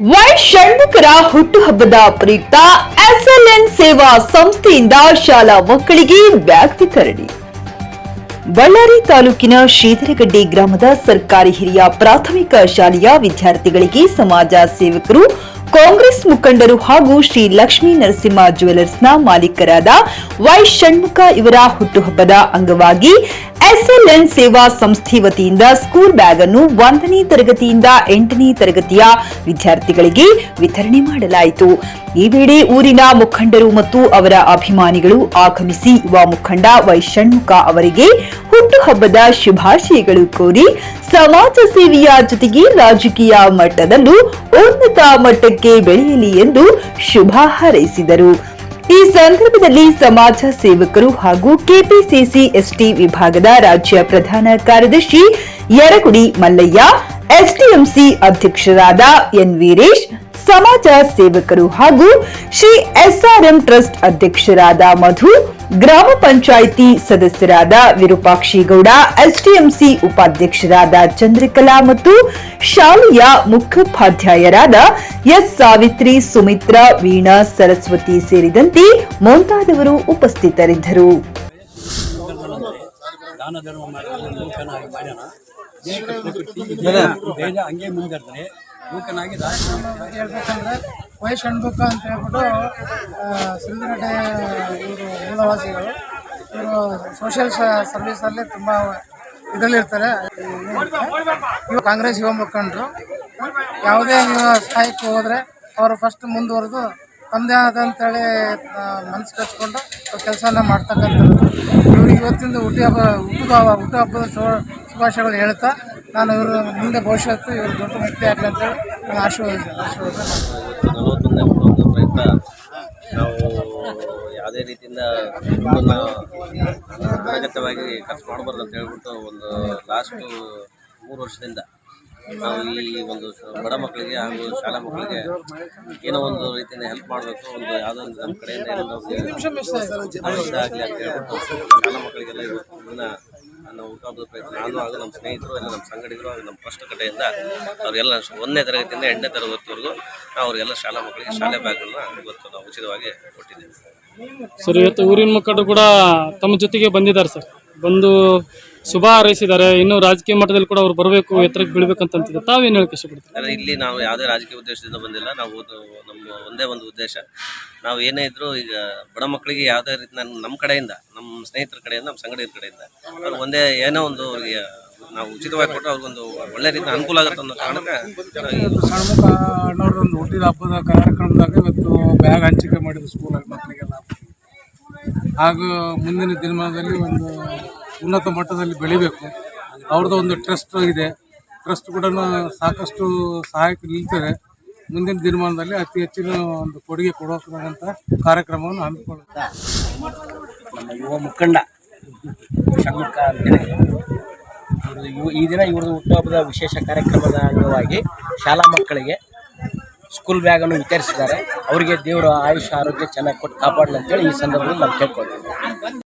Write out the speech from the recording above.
ಷಣ್ಮುಖರ ಹುಟ್ಟುಹಬ್ಬದ ಪ್ರಯುಕ್ತ ಎಸ್ಎಲ್ಎನ್ ಸೇವಾ ಸಂಸ್ಥೆಯಿಂದ ಶಾಲಾ ಮಕ್ಕಳಿಗೆ ಬ್ಯಾಗ್ ವಿತರಣೆ ಬಳ್ಳಾರಿ ತಾಲೂಕಿನ ಶ್ರೀಧರಗಡ್ಡೆ ಗ್ರಾಮದ ಸರ್ಕಾರಿ ಹಿರಿಯ ಪ್ರಾಥಮಿಕ ಶಾಲೆಯ ವಿದ್ಯಾರ್ಥಿಗಳಿಗೆ ಸಮಾಜ ಸೇವಕರು ಕಾಂಗ್ರೆಸ್ ಮುಖಂಡರು ಹಾಗೂ ಶ್ರೀ ಲಕ್ಷ್ಮೀ ನರಸಿಂಹ ಜ್ಯುವೆಲರ್ಸ್ನ ಮಾಲೀಕರಾದ ವೈ ಷಣ್ಮುಖ ಇವರ ಹುಟ್ಟುಹಬ್ಬದ ಅಂಗವಾಗಿ ಎಸ್ಎಲ್ಎನ್ ಸೇವಾ ಸಂಸ್ಥೆ ವತಿಯಿಂದ ಸ್ಕೂಲ್ ಬ್ಯಾಗ್ ಅನ್ನು ಒಂದನೇ ತರಗತಿಯಿಂದ ಎಂಟನೇ ತರಗತಿಯ ವಿದ್ಯಾರ್ಥಿಗಳಿಗೆ ವಿತರಣೆ ಮಾಡಲಾಯಿತು. ಈ ವೇಳೆ ಊರಿನ ಮುಖಂಡರು ಮತ್ತು ಅವರ ಅಭಿಮಾನಿಗಳು ಆಗಮಿಸಿ ಯುವ ಮುಖಂಡ ವೈ ಷಣ್ಮುಖ ಅವರಿಗೆ ಹುಟ್ಟುಹಬ್ಬದ ಶುಭಾಶಯಗಳು ಕೋರಿ ಸಮಾಜ ಸೇವೆಯ ಜೊತೆಗೆ ರಾಜಕೀಯ ಮಟ್ಟದಲ್ಲೂ ಉನ್ನತ ಮಟ್ಟಕ್ಕೆ ಬೆಳೆಯಲಿ ಎಂದು ಶುಭ ಹಾರೈಸಿದರು. ಈ ಸಂದರ್ಭದಲ್ಲಿ ಸಮಾಜ ಸೇವಕರು ಹಾಗೂ ಕೆಪಿಸಿಸಿ ಎಸ್ಟಿ ವಿಭಾಗದ ರಾಜ್ಯ ಪ್ರಧಾನ ಕಾರ್ಯದರ್ಶಿ ಯರಗುಡಿ ಮಲ್ಲಯ್ಯ, ಎಸ್ಡಿಎಂಸಿ ಅಧ್ಯಕ್ಷರಾದ ಎನ್ ವೀರೇಶ್, ಸಮಾಜ ಸೇವಕರು ಹಾಗೂ ಶ್ರೀ ಎಸ್ಆರ್ಎಂ ಟ್ರಸ್ಟ್ ಅಧ್ಯಕ್ಷರಾದ ಮಧು ಗ್ರಾಮ ಪಂಚಾಯಿತಿ ಸದಸ್ಯರಾದ ವಿರೂಪಾಕ್ಷಿಗೌಡ ಎಸ್ಡಿಎಂಸಿ ಉಪಾಧ್ಯಕ್ಷರಾದ ಚಂದ್ರಕಲಾ ಮತ್ತು ಶಾಲೆಯ ಮುಖ್ಯೋಪಾಧ್ಯಾಯರಾದ ಎಸ್ ಸಾವಿತ್ರಿ ಸುಮಿತ್ರ ವೀಣಾ ಸರಸ್ವತಿ ಸೇರಿದಂತೆ ಮುಂತಾದವರು ಉಪಸ್ಥಿತರಿದ್ದರು. ಹಂಗೆ ಮೂಕನಾಗಿ ಹೇಳ್ಬೇಕಂದ್ರೆ ವೈ ಷಣ್ಮುಖ ಅಂತ ಹೇಳ್ಬಿಟ್ಟು ಸಿಂಧುಗಡ್ಡೆ ಇವರು ಮೂಲವಾಸಿಗಳು. ಇವರು ಸೋಷಿಯಲ್ ಸರ್ವಿಸಲ್ಲಿ ತುಂಬ ಇದರಲ್ಲಿರ್ತಾರೆ. ಇವರು ಕಾಂಗ್ರೆಸ್ ಯುವ ಮುಖಂಡರು. ಯಾವುದೇ ಸ್ಥಾಯಕ್ಕೆ ಹೋದರೆ ಅವರು ಫಸ್ಟ್ ಮುಂದುವರೆದು ತಮ್ಮದೇ ಆದಂತೇಳಿ ಮನಸ್ಸು ಕಚ್ಕೊಂಡು ಕೆಲಸನ ಮಾಡ್ತಕ್ಕಂಥದ್ದು ಇವ್ರಿಗೆ ಇವತ್ತಿಂದ ಹುಟ್ಟಿ ಹಬ್ಬ ಹುಟ್ಟುಹಬ್ಬ, ಹುಟ್ಟುಹಬ್ಬದ ಹಬ್ಬದ ಶುಭಾಶಯಗಳು ಹೇಳ್ತಾ ನಾನು ಇವರು ಮುಂದೆ ಭವಿಷ್ಯತ್ತು ಇವರು ದೊಡ್ಡ ವ್ಯಕ್ತಿ ಆಗಲಿ ಅಂತೇಳಿ ನಾನು ಆಶೀರ್ವಾದ. ನಲವತ್ತೊಂದನೇ ನಾವು ಯಾವುದೇ ರೀತಿಯಿಂದ ಅನಗತ್ಯವಾಗಿ ಖರ್ಚು ಮಾಡಬಾರ್ದು ಅಂತ ಹೇಳ್ಬಿಟ್ಟು ಒಂದು ಲಾಸ್ಟು ಮೂರು ವರ್ಷದಿಂದ ನಾವು ಈ ಒಂದು ಬಡ ಮಕ್ಕಳಿಗೆ ಹಾಗೂ ಶಾಲಾ ಮಕ್ಕಳಿಗೆ ಏನೋ ಒಂದು ರೀತಿಯಿಂದ ಹೆಲ್ಪ್ ಮಾಡಬೇಕು ಒಂದು ಯಾವುದೋ ಒಂದು ನಮ್ಮ ಕಡೆಯಿಂದ ಏನೋ ಆಗಲಿ ಅಂತ ಹೇಳ್ಬಿಟ್ಟು ಶಾಲಾ ಮಕ್ಕಳಿಗೆಲ್ಲ ಇವತ್ತು ದಿನ ನಾವು ಹುಟ್ಟುಹಬ್ಬದ ಪ್ರಯತ್ನ. ನಾನು ಹಾಗೂ ನಮ್ಮ ಸ್ನೇಹಿತರು, ಎಲ್ಲ ನಮ್ಮ ಸಂಗಡಿಗರು ಹಾಗೂ ನಮ್ಮ ಫಸ್ಟ್ ಕಡೆಯಿಂದ ಅವರೆಲ್ಲ ಒಂದನೇ ತರಗತಿಯಿಂದ ಎಂಟನೇ ತರಗತಿವರೆಗೂ ನಾವು ಅವರಿಗೆಲ್ಲ ಶಾಲಾ ಮಕ್ಕಳಿಗೆ ಶಾಲೆ ಬ್ಯಾಗ್ಗಳನ್ನ ಇವತ್ತು ನಾವು ಉಚಿತವಾಗಿ ಕೊಟ್ಟಿದ್ದೀವಿ. ಸರ್, ಇವತ್ತು ಊರಿನ ಮುಖಂಡರು ಕೂಡ ತಮ್ಮ ಜೊತೆಗೆ ಬಂದಿದ್ದಾರೆ ಸರ್. ಬಂದು ಶುಭ ಹಾರೈಸಿದ್ದಾರೆ ಇನ್ನು ರಾಜಕೀಯ ಮಟ್ಟದಲ್ಲಿ ಕೂಡ ಅವ್ರು ಬರಬೇಕು ಎತ್ತರಕ್ಕೆ ಬೀಳ್ಬೇಕಂತ ಅಂತಿದೆ ತಾವೇನು ಹೇಳಕ್ಕೆ ಇಷ್ಟಪಡ್ತೀರಿ? ಆದರೆ ಇಲ್ಲಿ ನಾವು ಯಾವುದೇ ರಾಜಕೀಯ ಉದ್ದೇಶದಿಂದ ಬಂದಿಲ್ಲ. ನಾವು ಒಂದು- ನಮ್ಮ ಒಂದೇ ಒಂದು ಉದ್ದೇಶ. ನಾವು ಏನೇ ಇದ್ರೂ ಈಗ ಬಡ ಮಕ್ಕಳಿಗೆ ಯಾವುದೇ ರೀತಿ ನನ್ನ ನಮ್ಮ ಕಡೆಯಿಂದ ನಮ್ಮ ಸ್ನೇಹಿತರ ಕಡೆಯಿಂದ ನಮ್ಮ ಸಂಗಡಿಗರ ಕಡೆಯಿಂದ ಅವ್ರು ಒಂದೇ ಏನೋ ಒಂದು ಅವ್ರಿಗೆ ನಾವು ಉಚಿತವಾಗಿ ಕೊಟ್ಟರೆ ಅವ್ರಿಗೊಂದು ಒಳ್ಳೆ ರೀತಿ ಅನುಕೂಲ ಆಗುತ್ತೆ ಅನ್ನೋ ಕಾರಣಕ್ಕೆ ನಾವು ಈ ಷಣ್ಮುಖ ಅಣ್ಣವ್ರದೊಂದು ಹುಟ್ಟಿದ ಹಬ್ಬದ ಕಾರ್ಯಕ್ರಮದಾಗ ಇವತ್ತು ಬ್ಯಾಗ್ ಹಂಚಿಕೆ ಮಾಡಿದ್ರು ಸ್ಕೂಲಲ್ಲಿ ಮಕ್ಕಳಿಗೆಲ್ಲ. ಹಾಗೂ ಮುಂದಿನ ದಿನಮಾನದಲ್ಲಿ ಒಂದು ಉನ್ನತ ಮಟ್ಟದಲ್ಲಿ ಬೆಳಿಬೇಕು. ಅವ್ರದ್ದು ಒಂದು ಟ್ರಸ್ಟ್ ಇದೆ. ಟ್ರಸ್ಟ್ ಕೂಡ ಸಾಕಷ್ಟು ಸಹಾಯಕ್ಕೆ ನಿಲ್ತದೆ. ಮುಂದಿನ ದಿನಮಾನದಲ್ಲಿ ಅತಿ ಹೆಚ್ಚಿನ ಒಂದು ಕೊಡುಗೆ ಕೊಡುವಂತ ಕಾರ್ಯಕ್ರಮವನ್ನು ಹಮ್ಮಿಕೊಳ್ಳುತ್ತಾ. ನಮ್ಮ ಯುವ ಮುಖಂಡ ಈ ದಿನ ಇವ್ರದ್ದು ಹುಟ್ಟುಹಬ್ಬದ ವಿಶೇಷ ಕಾರ್ಯಕ್ರಮದ ಅಂಗವಾಗಿ ಶಾಲಾ ಮಕ್ಕಳಿಗೆ ಸ್ಕೂಲ್ ಬ್ಯಾಗನ್ನು ವಿತರಿಸಿದ್ದಾರೆ. ಅವರಿಗೆ ದೇವರು ಆಯುಷ್ಯ ಆರೋಗ್ಯ ಚೆನ್ನಾಗಿ ಕೊಟ್ಟು ಕಾಪಾಡಲಿ ಅಂತೇಳಿ ಈ ಸಂದರ್ಭದಲ್ಲಿ ನಾವು ಕೇಳ್ಕೊಳ್ತೀನಿ